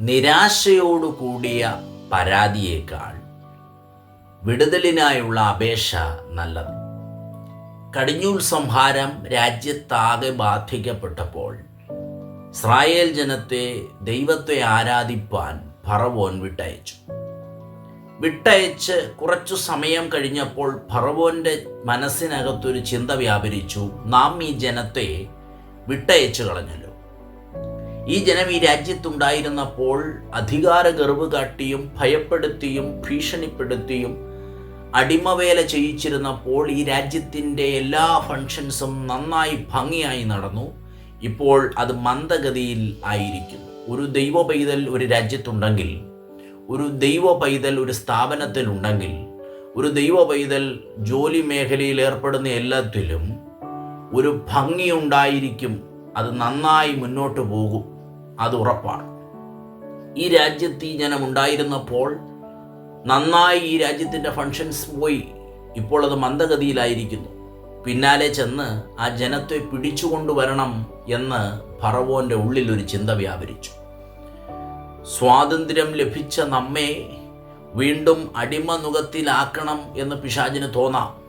നിരാശയോടു കൂടിയ പരാതിയേക്കാൾ വിടുതലിനായുള്ള അപേക്ഷ നല്ലത്. കടിഞ്ഞൂൽ സംഹാരം രാജ്യത്താകെ ബാധിക്കപ്പെട്ടപ്പോൾ ഇസ്രായേൽ ജനത്തെ ദൈവത്തെ ആരാധിപ്പാൻ ഫറവോൻ വിട്ടയച്ചു. വിട്ടയച്ച് കുറച്ചു സമയം കഴിഞ്ഞപ്പോൾ ഫറവോന്റെ മനസ്സിനകത്തൊരു ചിന്ത വ്യാപരിച്ചു. നാം ഈ ജനത്തെ വിട്ടയച്ചു കളഞ്ഞല്ലോ. ഈ ജനം ഈ രാജ്യത്തുണ്ടായിരുന്നപ്പോൾ അധികാര ഗർവ് കാട്ടിയും ഭയപ്പെടുത്തിയും ഭീഷണിപ്പെടുത്തിയും അടിമവേല ചെയ്യിച്ചിരുന്നപ്പോൾ ഈ രാജ്യത്തിന്റെ എല്ലാ ഫങ്ഷൻസും നന്നായി ഭംഗിയായി നടന്നു. ഇപ്പോൾ അത് മന്ദഗതിയിൽ ആയിരിക്കുന്നു. ഒരു ദൈവ പൈതൽ ഒരു രാജ്യത്തുണ്ടെങ്കിൽ ഒരു ദൈവ പൈതൽ ഒരു സ്ഥാപനത്തിലുണ്ടെങ്കിൽ ഒരു ദൈവ പൈതൽ ജോലി മേഖലയിൽ ഏർപ്പെടുന്ന എല്ലാത്തിലും ഒരു ഭംഗിയുണ്ടായിരിക്കും അത് നന്നായി മുന്നോട്ട് പോകും. അത് ഉറപ്പാണ്. ഈ രാജ്യത്ത് ഈ ജനം ഉണ്ടായിരുന്നപ്പോൾ നന്നായി ഈ രാജ്യത്തിന്റെ ഫങ്ഷൻസ് പോയി. ഇപ്പോൾ അത് മന്ദഗതിയിലായിരിക്കുന്നു. പിന്നാലെ ചെന്ന് ആ ജനത്തെ പിടിച്ചുകൊണ്ടുവരണം എന്ന് ഫറവോന്റെ ഉള്ളിൽ ഒരു ചിന്ത വ്യാപരിച്ചു. സ്വാതന്ത്ര്യം ലഭിച്ച നമ്മെ വീണ്ടും അടിമനുഖത്തിലാക്കണം എന്ന് പിശാചിന് തോന്നാം.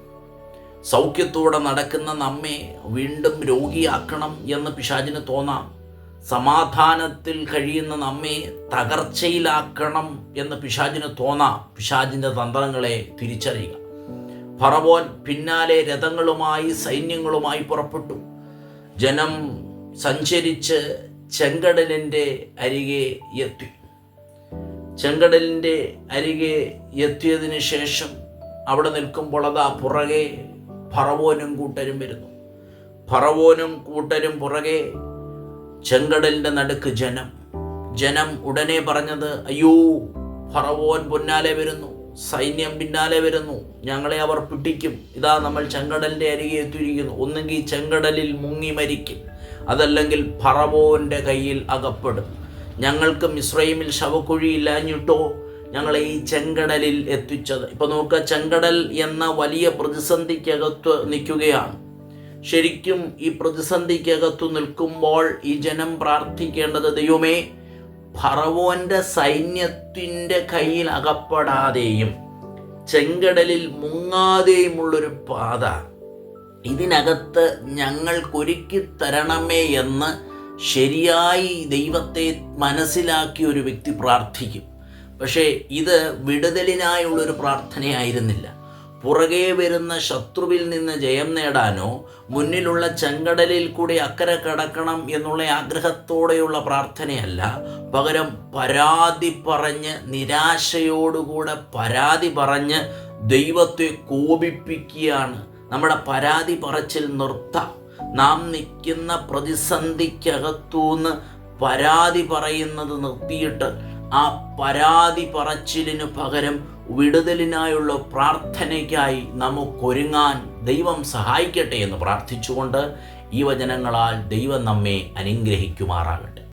സൗഖ്യത്തോടെ നടക്കുന്ന നമ്മെ വീണ്ടും രോഗിയാക്കണം എന്ന് പിശാചിന് തോന്നാം. സമാധാനത്തിൽ കഴിയുന്ന നമ്മെ തകർച്ചയിലാക്കണം എന്ന് പിശാചിന് തോന്നാം. പിശാചിന്റെ തന്ത്രങ്ങളെ തിരിച്ചറിയുക. ഫറവോൻ പിന്നാലെ രഥങ്ങളുമായി സൈന്യങ്ങളുമായി പുറപ്പെട്ടു. ജനം സഞ്ചരിച്ച് ചെങ്കടലിന്റെ അരികെ എത്തി. ചെങ്കടലിന്റെ അരികെ എത്തിയതിന് ശേഷം അവിടെ നിൽക്കുമ്പോൾ അതാ പുറകെ ഫറവോനും കൂട്ടരും വരുന്നു. ഫറവോനും കൂട്ടരും പുറകെ ചെങ്കടലിന്റെ നടുക്ക് ജനം. ജനം ഉടനെ പറഞ്ഞത് അയ്യോ ഫറവോൻ പൊന്നാലെ വരുന്നു സൈന്യം പിന്നാലെ വരുന്നു ഞങ്ങളെ അവർ പിടിക്കും. ഇതാ നമ്മൾ ചെങ്കടലിന്റെ അരികെ എത്തിയിരിക്കുന്നു. ഒന്നുകിൽ ചെങ്കടലിൽ മുങ്ങി മരിക്കും അതല്ലെങ്കിൽ ഫറവോന്റെ കയ്യിൽ അകപ്പെടും. ഞങ്ങൾക്ക് മിശ്രൈമിൽ ശവക്കുഴി ഇല്ലാഞ്ഞിട്ടോ ഞങ്ങളെ ഈ ചെങ്കടലിൽ എത്തിച്ചത്. ഇപ്പൊ നോക്കുക ചെങ്കടൽ എന്ന വലിയ പ്രതിസന്ധിക്കകത്ത് നിൽക്കുകയാണ്. ശരിക്കും ഈ പ്രതിസന്ധിക്കകത്തു നിൽക്കുമ്പോൾ ഈ ജനം പ്രാർത്ഥിക്കേണ്ടത് ദൈവമേ ഫറവോന്റെ സൈന്യത്തിന്റെ കയ്യിൽ അകപ്പെടാതെയും ചെങ്കടലിൽ മുങ്ങാതെയുമുള്ളൊരു പാത ഇതിനകത്ത് ഞങ്ങൾക്കൊരുക്കി തരണമേ എന്ന് ശരിയായി ദൈവത്തെ മനസ്സിലാക്കിയ ഒരു വ്യക്തി പ്രാർത്ഥിക്കും. പക്ഷേ ഇത് വിടുതലിനായുള്ളൊരു പ്രാർത്ഥനയായിരുന്നില്ല. പുറകെ വരുന്ന ശത്രുവിൽ നിന്ന് ജയം നേടാനോ മുന്നിലുള്ള ചെങ്കടലിൽ കൂടി അക്കരെ കടക്കണം എന്നുള്ള ആഗ്രഹത്തോടെയുള്ള പ്രാർത്ഥനയല്ല പകരം പരാതി പറഞ്ഞ് നിരാശയോടുകൂടെ പരാതി പറഞ്ഞ് ദൈവത്തെ കോപിപ്പിക്കുകയാണ്. നമ്മുടെ പരാതി പറച്ചിൽ നിർത്താം. നാം നിൽക്കുന്ന പ്രതിസന്ധിക്കകത്തുനിന്ന് പരാതി പറയുന്നത് നിർത്തിയിട്ട് ആ പരാതി പറച്ചിലിന് പകരം വിടുതലിനായുള്ള പ്രാർത്ഥനയ്ക്കായി നമുക്കൊരുങ്ങാൻ ദൈവം സഹായിക്കട്ടെ എന്ന് പ്രാർത്ഥിച്ചുകൊണ്ട് ഈ വചനങ്ങളാൽ ദൈവം നമ്മെ അനുഗ്രഹിക്കുമാറാകട്ടെ.